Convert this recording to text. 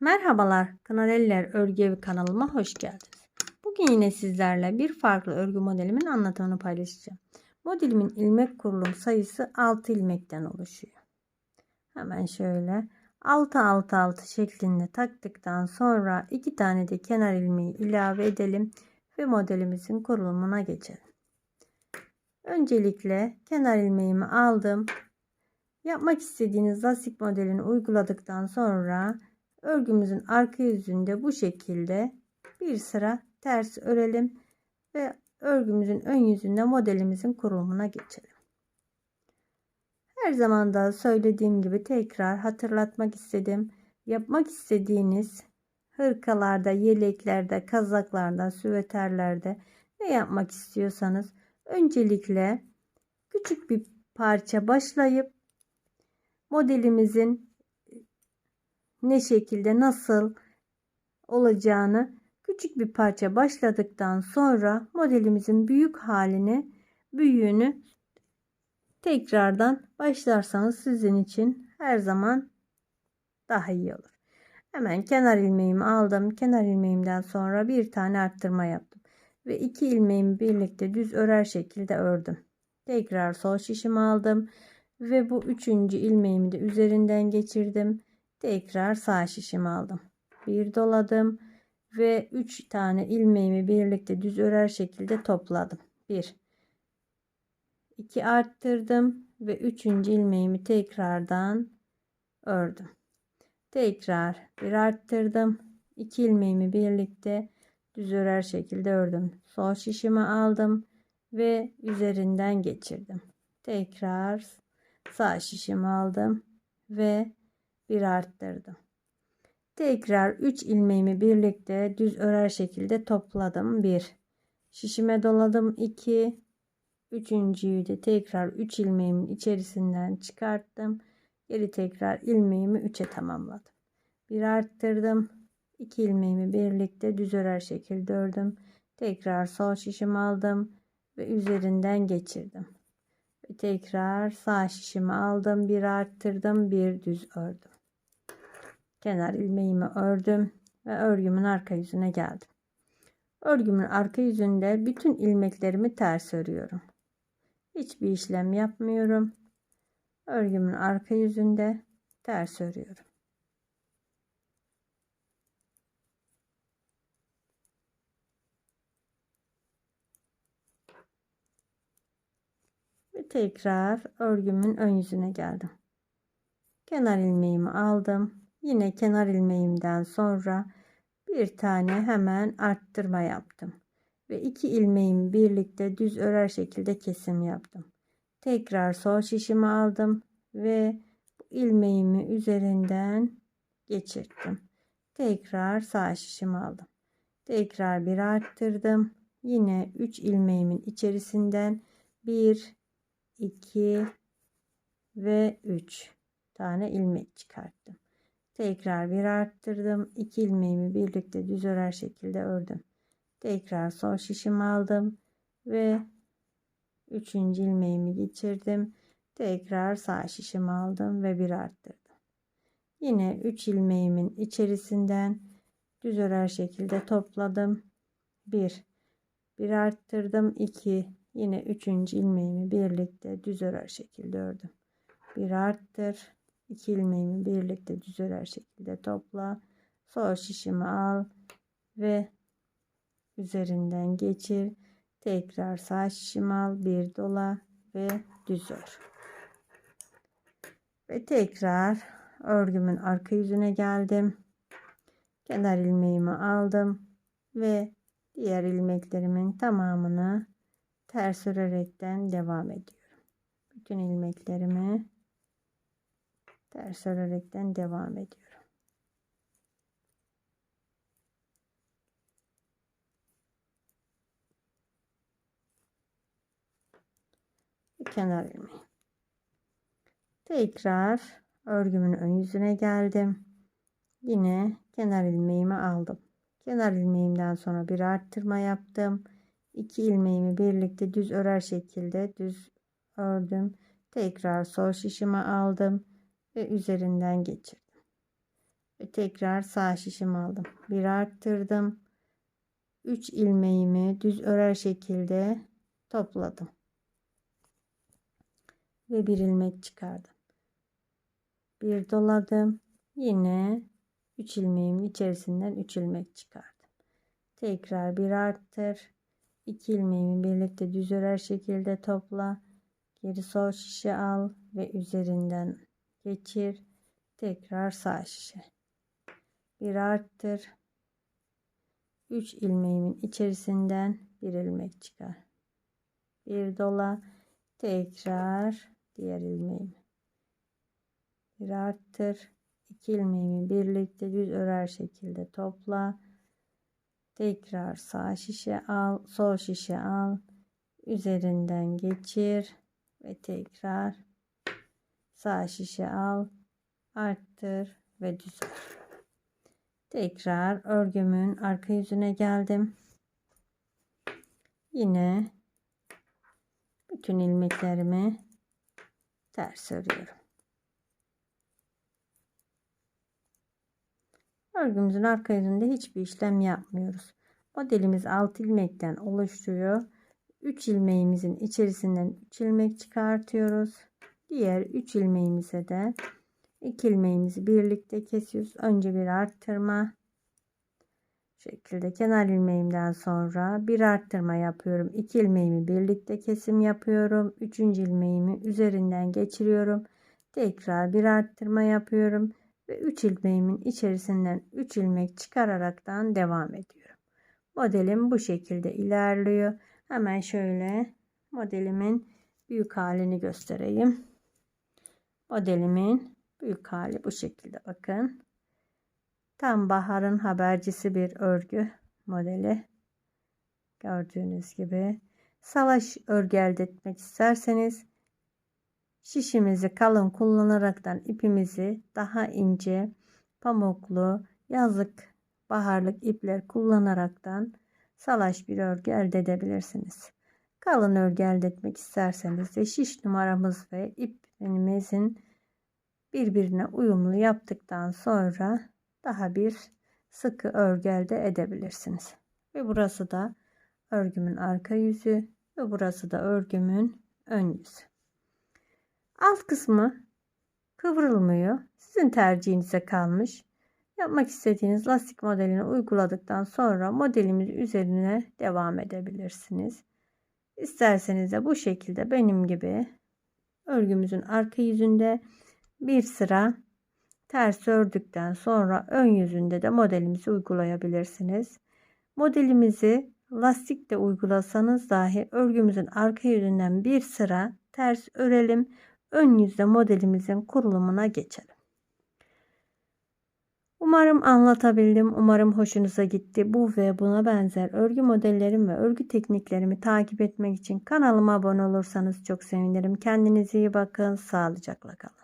Merhabalar, Kanaleller Örgü Evi kanalıma hoş geldiniz. Bugün yine sizlerle bir farklı örgü modelimin anlatımını paylaşacağım. Modelimin ilmek kurulum sayısı 6 ilmekten oluşuyor. Hemen şöyle 6 6 6 şeklinde taktıktan sonra 2 tane de kenar ilmeği ilave edelim ve modelimizin kurulumuna geçelim. Öncelikle kenar ilmeğimi aldım. Yapmak istediğiniz lastik modelini uyguladıktan sonra örgümüzün arka yüzünde bu şekilde bir sıra ters örelim ve örgümüzün ön yüzünde modelimizin kurulumuna geçelim. Her zaman da söylediğim gibi tekrar hatırlatmak istedim. Yapmak istediğiniz hırkalarda, yeleklerde, kazaklarda, süveterlerde ne yapmak istiyorsanız öncelikle küçük bir parça başlayıp modelimizin ne şekilde nasıl olacağını küçük bir parça başladıktan sonra modelimizin büyük halini büyüğünü tekrardan başlarsanız sizin için her zaman daha iyi olur. Hemen kenar ilmeğimi aldım. Kenar ilmeğimden sonra bir tane arttırma yaptım. Ve iki ilmeğimi birlikte düz örer şekilde ördüm. Tekrar sol şişimi aldım. Ve bu üçüncü ilmeğimi de üzerinden geçirdim. Tekrar sağ şişimi aldım. Bir doladım. Ve üç tane ilmeğimi birlikte düz örer şekilde topladım. Bir. 2 arttırdım ve üçüncü ilmeğimi tekrardan ördüm. Tekrar bir arttırdım. 2 ilmeğimi birlikte düz örer şekilde ördüm. Sol şişimi aldım ve üzerinden geçirdim. Tekrar sağ şişimi aldım ve bir arttırdım. Tekrar 3 ilmeğimi birlikte düz örer şekilde topladım. 1 şişime doladım. 2 Üçüncüyü de tekrar 3 ilmeğimin içerisinden çıkarttım. Geri tekrar ilmeğimi 3'e tamamladım. Bir arttırdım. 2 ilmeğimi birlikte düz örer şekilde ördüm. Tekrar sol şişimi aldım ve üzerinden geçirdim. Ve tekrar sağ şişimi aldım. Bir arttırdım. Bir düz ördüm. Kenar ilmeğimi ördüm ve örgümün arka yüzüne geldim. Örgümün arka yüzünde bütün ilmeklerimi ters örüyorum. Hiçbir işlem yapmıyorum. Örgümün arka yüzünde ters örüyorum. Ve tekrar örgümün ön yüzüne geldim. Kenar ilmeğimi aldım. Yine kenar ilmeğimden sonra bir tane hemen arttırma yaptım ve iki ilmeğimi birlikte düz örer şekilde kesim yaptım. Tekrar sol şişimi aldım ve bu ilmeğimi üzerinden geçirdim. Tekrar sağ şişimi aldım. Tekrar bir arttırdım. Yine 3 ilmeğimin içerisinden 1 2 ve 3 tane ilmek çıkarttım. Tekrar bir arttırdım. 2 ilmeğimi birlikte düz örer şekilde ördüm. Tekrar sol şişimi aldım ve üçüncü ilmeğimi geçirdim. Tekrar sağ şişimi aldım ve bir arttırdım. Yine 3 ilmeğimin içerisinden düz örer şekilde topladım. 1 bir arttırdım. 2 yine üçüncü ilmeğimi birlikte düz örer şekilde ördüm. Bir arttır. 2 ilmeğimi birlikte düz örer şekilde topla. Sol şişimi al ve üzerinden geçir. Tekrar sağ şişim al. Bir dola ve düz ör. Ve tekrar örgümün arka yüzüne geldim. Kenar ilmeğimi aldım ve diğer ilmeklerimin tamamını ters örerekten devam ediyorum. Bütün ilmeklerimi ters örerekten devam ediyorum. kenar ilmeği. Tekrar örgümün ön yüzüne geldim. Yine kenar ilmeğimi aldım. Kenar ilmeğimden sonra bir arttırma yaptım. İki ilmeğimi birlikte düz örer şekilde düz ördüm. Tekrar sol şişime aldım ve üzerinden geçirdim. ve tekrar sağ şişimi aldım. Bir arttırdım. 3 ilmeğimi düz örer şekilde topladım. Ve bir ilmek çıkardım. Bir doladım. Yine 3 ilmeğimin içerisinden 3 ilmek çıkardım. Tekrar bir arttır. 2 ilmeğimi birlikte düz örer şekilde topla. Geri sol şişe al ve üzerinden geçir. Tekrar sağ şişe. Bir arttır. 3 ilmeğimin içerisinden bir ilmek çıkar. Bir dola. Tekrar diğer ilmeğimi. Bir arttır. 2 ilmeğimi birlikte düz örer şekilde topla. Tekrar sağ şişe al, sol şişe al. Üzerinden geçir ve tekrar sağ şişe al, arttır ve düz. Tekrar örgümün arka yüzüne geldim. Yine bütün ilmeklerimi ters örüyorum. Örgümüzün arka yüzünde hiçbir işlem yapmıyoruz. Modelimiz 6 ilmekten oluşuyor. 3 ilmeğimizin içerisinden 3 ilmek çıkartıyoruz. Diğer 3 ilmeğimize de 2 ilmeğimizi birlikte kesiyoruz. Önce bir arttırma. şekilde kenar ilmeğimden sonra bir arttırma yapıyorum. 2 ilmeğimi birlikte kesim yapıyorum. 3. ilmeğimi üzerinden geçiriyorum. Tekrar bir arttırma yapıyorum ve 3 ilmeğimin içerisinden 3 ilmek çıkararaktan devam ediyorum. Modelim bu şekilde ilerliyor. Hemen şöyle modelimin büyük halini göstereyim. Modelimin büyük hali bu şekilde bakın. Tam baharın habercisi bir örgü modeli. Gördüğünüz gibi. Savaş örgü elde etmek isterseniz şişimizi kalın kullanaraktan ipimizi daha ince pamuklu yazlık baharlık ipler kullanaraktan salaş bir örgü elde edebilirsiniz. Kalın örgü elde etmek isterseniz de şiş numaramız ve ipimizin birbirine uyumlu yaptıktan sonra daha bir sıkı örgü elde edebilirsiniz. Ve burası da örgümün arka yüzü ve burası da örgümün ön yüzü. Alt kısmı kıvrılmıyor. Sizin tercihinize kalmış. Yapmak istediğiniz lastik modelini uyguladıktan sonra modelimiz üzerine devam edebilirsiniz. İsterseniz de bu şekilde benim gibi örgümüzün arka yüzünde bir sıra ters ördükten sonra ön yüzünde de modelimizi uygulayabilirsiniz. Modelimizi lastikle uygulasanız dahi örgümüzün arka yüzünden bir sıra ters örelim. Ön yüzde modelimizin kurulumuna geçelim. Umarım anlatabildim. Umarım hoşunuza gitti. Bu ve buna benzer örgü modellerim ve örgü tekniklerimi takip etmek için kanalıma abone olursanız çok sevinirim. Kendinize iyi bakın. Sağlıcakla kalın.